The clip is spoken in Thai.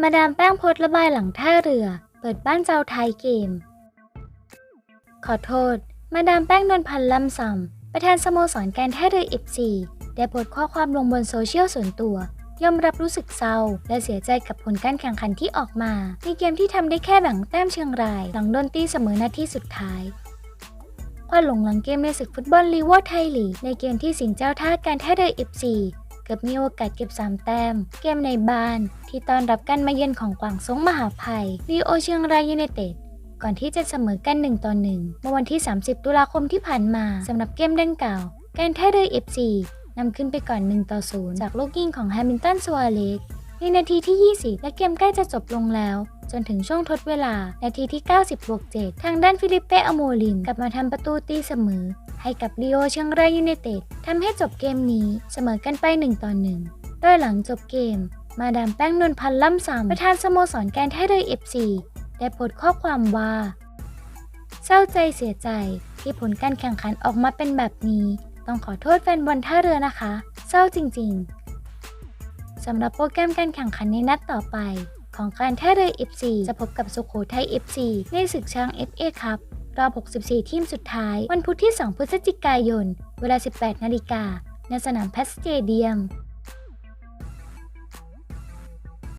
มาดามแป้งโพสระบายหลังท่าเรือ เปิดบ้านเจ้าไทยเกม ขอโทษ มาดามแป้งนนพันธ์ลำซำประธานสโมสรการท่าเรือเอฟซีได้โพสต์ข้อความลงบนโซเชียลส่วนตัวยอมรับรู้สึกเศร้า และเสียใจกับผลการแข่งขันที่ออกมา ในเกมที่ทำได้แค่แบ่งแต้มเชียงราย หลังโดนตีเสมอนาทีสุดท้ายควันหลงหลังเกมในศึกฟุตบอลลีวอร์ไทยลีกในเกมที่สิงเจ้าท่าการท่าเรือเอฟซี กือบมีโอกาสเก็บ 3 แต้ม เกมในบ้าน ที่ต้อนรับการมาเยือนของกวางซงมหาภัยลีโอเชียงรายยูไนเต็ดก่อนที่จะเสมอกัน1ต่อ1เมื่อวันที่ 30 ตุลาคมที่ผ่านมาสำหรับเกมดังกล่าว การท่าเรือ FC นำขึ้นไปก่อน1ต่อ0จากลูกยิงของแฮมิลตันสวาเลสในนาทีที่ 20 และเกมใกล้จะจบลงแล้ว จนถึงช่วงทดเวลา นาทีที่ 90บวก7ทางด้านฟิลิปเป้อโมลินกลับมาทำประตูตีเสมอ ให้กับลีโอเชียงรายยูไนเต็ดทำให้จบเกมนี้เสมอกันไป1ต่อ1โดยหลังจบเกม มาดามแป้งนนพันธ์ล่ำซำประธานสโมสรการท่าเรือ FC ได้โพสต์ข้อความว่า เศร้าใจเสียใจที่ผลการแข่งขันออกมาเป็นแบบนี้ ต้องขอโทษแฟนบอลท่าเรือนะคะ เศร้าจริงๆสำหรับโปรแกรมการแข่งขันในนัดต่อไป ของการท่าเรือ FC จะพบกับสุโขทัย FC ในศึกช้าง FA ครับ รอบ 64 ทีมสุดท้าย วันพุธที่ 2 พฤศจิกายน เวลา 18 นาฬิกาณสนามแพสเตเดียม